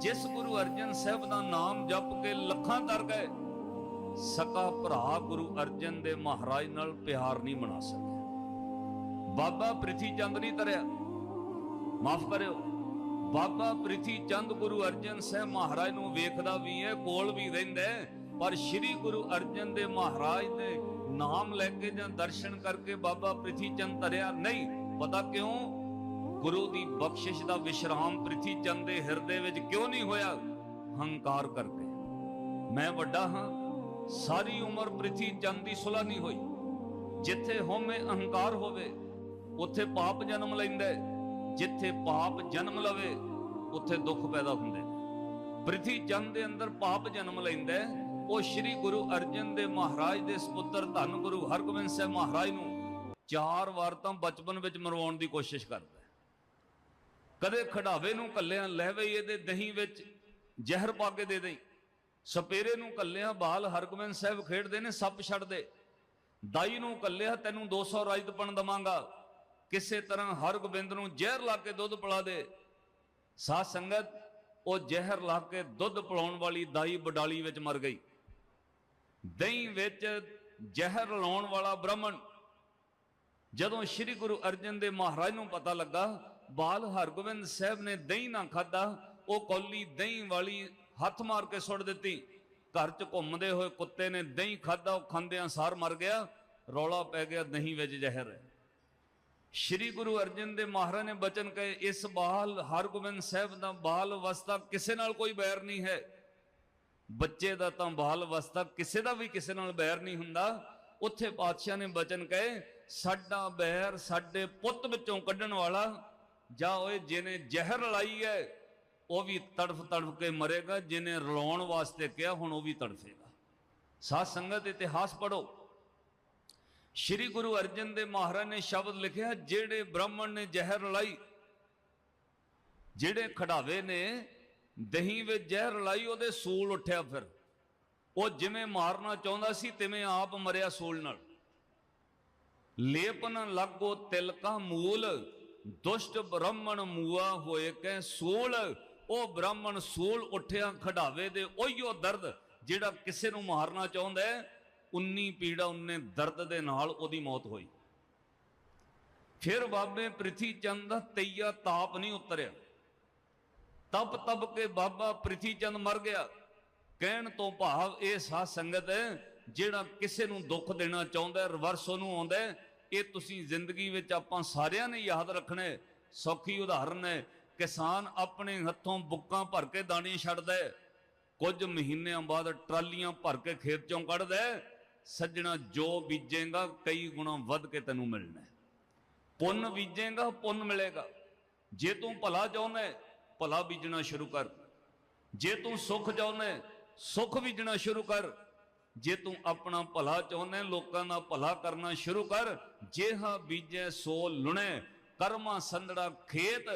ਜਿਸ ਗੁਰੂ ਅਰਜਨ ਸਾਹਿਬ ਦਾ ਨਾਮ ਜਪ ਕੇ ਲੱਖਾਂ ਤਰ ਗਏ ਸਕਾ ਭਰਾ ਗੁਰੂ ਅਰਜਨ ਦੇ ਮਹਾਰਾਜ ਨਾਲ ਪਿਆਰ ਨਹੀਂ ਬਣਾ ਸਕਿਆ। ਬਾਬਾ ਪ੍ਰਿਥੀ ਚੰਦ ਨਹੀਂ ਤਰਿਆ। ਮਾਫ ਕਰਿਓ। ਬਾਬਾ ਪ੍ਰਿਥੀ ਚੰਦ ਗੁਰੂ ਅਰਜਨ ਸਾਹਿਬ ਮਹਾਰਾਜ ਨੂੰ ਵੇਖਦਾ ਵੀ ਹੈ ਕੋਲ ਵੀ ਰਹਿੰਦਾ ਪਰ ਸ੍ਰੀ ਗੁਰੂ ਅਰਜਨ ਦੇ ਮਹਾਰਾਜ ਦੇ ਨਾਮ ਲੈ ਕੇ ਜਾਂ ਦਰਸ਼ਨ ਕਰਕੇ ਬਾਬਾ ਪ੍ਰਿਥੀ ਚੰਦ ਤਰਿਆ, ਨਹੀਂ, ਪਤਾ ਕਿਉਂ? ਗੁਰੂ ਦੀ ਬਖਸ਼ਿਸ਼ ਦਾ ਵਿਸ਼ਰਾਮ ਪ੍ਰਿਥੀ ਚੰਦ ਦੇ ਹਿਰਦੇ ਵਿੱਚ ਕਿਉਂ ਨਹੀਂ ਹੋਇਆ? ਹੰਕਾਰ ਕਰਕੇ। ਮੈਂ ਵੱਡਾ ਹਾਂ। ਸਾਰੀ ਉਮਰ ਪ੍ਰਿਥੀ ਚੰਦ ਦੀ ਸੁਲਾ ਨਹੀਂ ਹੋਈ। ਜਿੱਥੇ ਹਉਮੈ ਅਹੰਕਾਰ ਹੋਵੇ, ਉੱਥੇ ਪਾਪ ਜਨਮ ਲੈਂਦਾ ਜਿੱਥੇ ਪਾਪ ਜਨਮ ਲਵੇ, ਉੱਥੇ ਦੁੱਖ ਪੈਦਾ ਹੁੰਦਾ ਪ੍ਰਿਥੀ ਚੰਦ ਦੇ ਅੰਦਰ ਪਾਪ ਜਨਮ ਲੈਂਦਾ ਉਹ ਸ੍ਰੀ ਗੁਰੂ ਅਰਜਨ ਦੇ ਮਹਾਰਾਜ ਦੇ ਸੁਪੁੱਤਰ ਧੰਨ ਗੁਰੂ ਹਰਗੋਬਿੰਦ ਸਾਹਿਬ ਮਹਾਰਾਜ ਨੂੰ ਚਾਰ ਵਾਰ ਤਾਂ ਬਚਪਨ ਵਿੱਚ ਮਰਵਾਉਣ ਦੀ ਕੋਸ਼ਿਸ਼ ਕਰਦਾ ਕਦੇ ਖੜਾਵੇ ਨੂੰ ਕੱਲਿਆਂ ਲੈ ਵਈ ਇਹਦੇ ਦਹੀਂ ਵਿੱਚ, ਜ਼ਹਿਰ ਪਾ ਕੇ ਦੇ ਦੇਈ। ਸਪੇਰੇ ਨੂੰ ਕੱਲਿਆਂ ਬਾਲ ਹਰਗੋਬਿੰਦ ਸਾਹਿਬ ਖੇਡਦੇ ਨੇ, ਸੱਪ ਛੱਡ ਦੇ ਦਾਈ ਨੂੰ ਕੱਲਿਆ, ਤੈਨੂੰ 200 ਰਾਜਤਪਣ ਦਵਾਂਗਾ। ਕਿਸੇ ਤਰ੍ਹਾਂ ਹਰਗੋਬਿੰਦ ਨੂੰ ਜ਼ਹਿਰ ਲਾ ਕੇ ਦੁੱਧ ਪਿਲਾ ਦੇ। ਸਾਧ ਸੰਗਤ, ਉਹ ਜ਼ਹਿਰ ਲਾ ਕੇ ਦੁੱਧ ਪਿਲਾਉਣ ਵਾਲੀ ਦਾਈ ਬਡਾਲੀ ਵਿੱਚ ਮਰ ਗਈ। ਦਹੀਂ ਵਿੱਚ ਜ਼ਹਿਰ ਲਾਉਣ ਵਾਲਾ ਬ੍ਰਾਹਮਣ। ਜਦੋਂ ਸ੍ਰੀ ਗੁਰੂ ਅਰਜਨ ਦੇ ਮਹਾਰਾਜ ਨੂੰ ਪਤਾ ਲੱਗਾ ਬਾਲ ਹਰਗੋਬਿੰਦ ਸਾਹਿਬ ਨੇ ਦਹੀਂ ਨਾ ਖਾਦਾ ਉਹ ਕੌਲੀ ਦਹੀਂ ਵਾਲੀ ਹੱਥ ਮਾਰ ਕੇ ਸੁੱਟ ਦਿੱਤੀ। ਘਰ 'ਚ ਘੁੰਮਦੇ ਹੋਏ ਕੁੱਤੇ ਨੇ ਦਹੀਂ ਖਾਦਾ ਉਹ ਖਾਂਦਿਆਂ ਸਾਰ ਮਰ ਗਿਆ। ਰੌਲਾ ਪੈ ਗਿਆ ਦਹੀਂ ਵਿੱਚ ਜ਼ਹਿਰ। ਹੈ ਸ੍ਰੀ ਗੁਰੂ ਅਰਜਨ ਦੇ ਮਹਾਰਾਜ ਨੇ ਬਚਨ ਕਹੇ, ਇਸ ਬਾਲ ਹਰਗੋਬਿੰਦ ਸਾਹਿਬ ਦਾ ਬਾਲ ਅਵਸਥਾ ਕਿਸੇ ਨਾਲ ਕੋਈ ਬੈਰ ਨਹੀਂ ਹੈ। ਬੱਚੇ ਦਾ ਤਾਂ ਬਾਲ ਅਵਸਥਾ ਕਿਸੇ ਦਾ ਵੀ ਕਿਸੇ ਨਾਲ ਬੈਰ ਨਹੀਂ ਹੁੰਦਾ। ਉੱਥੇ ਪਾਤਸ਼ਾਹ ਨੇ ਬਚਨ ਕਹੇ, ਸਾਡਾ ਬੈਰ ਸਾਡੇ ਪੁੱਤ ਵਿੱਚੋਂ ਕੱਢਣ ਵਾਲਾ ਜਾਂ ਓਏ ਜਿਹਨੇ ਜ਼ਹਿਰ ਲਾਈ ਹੈ, ਉਹ ਵੀ ਤੜਫ ਤੜਫ ਕੇ ਮਰੇਗਾ, ਜਿਹਨੇ ਰਲਾਉਣ ਵਾਸਤੇ ਕਿਹਾ, ਹੁਣ ਉਹ ਵੀ ਤੜਫੇਗਾ। ਸਾਧ ਸੰਗਤ ਇਤਿਹਾਸ ਪੜੋ ਸ਼੍ਰੀ ਗੁਰੂ ਅਰਜਨ ਦੇ ਮਹਾਰਾਜ ਨੇ ਸ਼ਬਦ ਲਿਖਿਆ, ਜਿਹੜੇ ਬ੍ਰਾਹਮਣ ਨੇ ਜ਼ਹਿਰ ਲਾਈ, ਜਿਹੜੇ ਖੜਾਵੇ ਨੇ, ਦਹੀਂ ਵਿੱਚ ਜ਼ਹਿਰ ਲਾਈ, ਉਹਦੇ ਸੂਲ ਉੱਠਿਆ ਫਿਰ। ਉਹ ਜਿਵੇਂ ਮਾਰਨਾ ਚਾਹੁੰਦਾ ਸੀ, ਤਿਵੇਂ ਆਪ ਮਰਿਆ ਸੂਲ ਨਾਲ। ਲੇਪਨ ਲੱਗੋ ਤਿਲਕਾ ਮੂਲ ਦੁਸ਼ਟ ਬ੍ਰਾਹਮਣ ਮੂਆ ਹੋਏ ਕੈ ਸੂਲ, ਉਹ ਬ੍ਰਾਹਮਣ ਸੂਲ ਉੱਠਿਆ ਖੜਾਵੇ ਦੇ ਉਹੀਓ ਦਰਦ ਜਿਹੜਾ ਕਿਸੇ ਨੂੰ ਮਾਰਨਾ ਚਾਹੁੰਦਾ ਹੈ 19 ਪੀੜਾ 19 ਦਰਦ ਦੇ ਨਾਲ ਉਹਦੀ ਮੌਤ ਹੋਈ। ਫਿਰ ਬਾਬੇ ਪ੍ਰਿਥੀ ਚੰਦ ਦਾ ਤਈਆ ਤਾਪ ਨਹੀਂ ਉਤਰਿਆ। ਤਪ ਤਪ ਕੇ ਬਾਬਾ ਪ੍ਰਿਥੀ ਚੰਦ ਮਰ ਗਿਆ। ਕਹਿਣ ਤੋਂ ਭਾਵ ਇਹ ਸਾਧ ਸੰਗਤ ਹੈ, ਜਿਹੜਾ ਕਿਸੇ ਨੂੰ ਦੁੱਖ ਦੇਣਾ ਚਾਹੁੰਦਾ ਰਿਵਰਸ ਉਹਨੂੰ ਆਉਂਦਾ ਇਹ ਤੁਸੀਂ ਜ਼ਿੰਦਗੀ ਵਿੱਚ ਆਪਾਂ ਸਾਰਿਆਂ ਨੇ ਯਾਦ ਰੱਖਣਾ ਸੌਖੀ ਉਦਾਹਰਨ ਹੈ ਕਿਸਾਨ ਆਪਣੇ ਹੱਥੋਂ ਬੁੱਕਾਂ ਭਰ ਕੇ ਦਾਣੇ ਛੱਡਦਾ ਹੈ। ਕੁਝ ਮਹੀਨਿਆਂ ਬਾਅਦ ਟਰਾਲੀਆਂ ਭਰ ਕੇ ਖੇਤ ਚੋਂ ਕੱਢਦਾ ਸੱਜਣਾ ਜੋ ਬੀਜੇਗਾ ਕਈ ਗੁਣਾ ਵੱਧ ਕੇ ਤੈਨੂੰ ਮਿਲਣਾ ਪੁੰਨ ਬੀਜੇਗਾ ਪੁੰਨ ਮਿਲੇਗਾ। ਜੇ ਤੂੰ ਭਲਾ ਚਾਹੁੰਦਾ ਭਲਾ ਬੀਜਣਾ ਸ਼ੁਰੂ ਕਰ। ਜੇ ਤੂੰ ਸੁੱਖ ਚਾਹੁੰਦਾ ਹੈ, ਸੁੱਖ ਬੀਜਣਾ ਸ਼ੁਰੂ ਕਰ। ਜੇ ਤੂੰ ਆਪਣਾ ਭਲਾ ਚਾਹੁੰਦਾ ਲੋਕਾਂ ਦਾ ਭਲਾ ਕਰਨਾ ਸ਼ੁਰੂ ਕਰ। ਜੇ ਬੀਜੇ ਸੋ ਲੁਣੇ, ਕਰਮਾ ਸੰਧੜਾ ਖੇਤ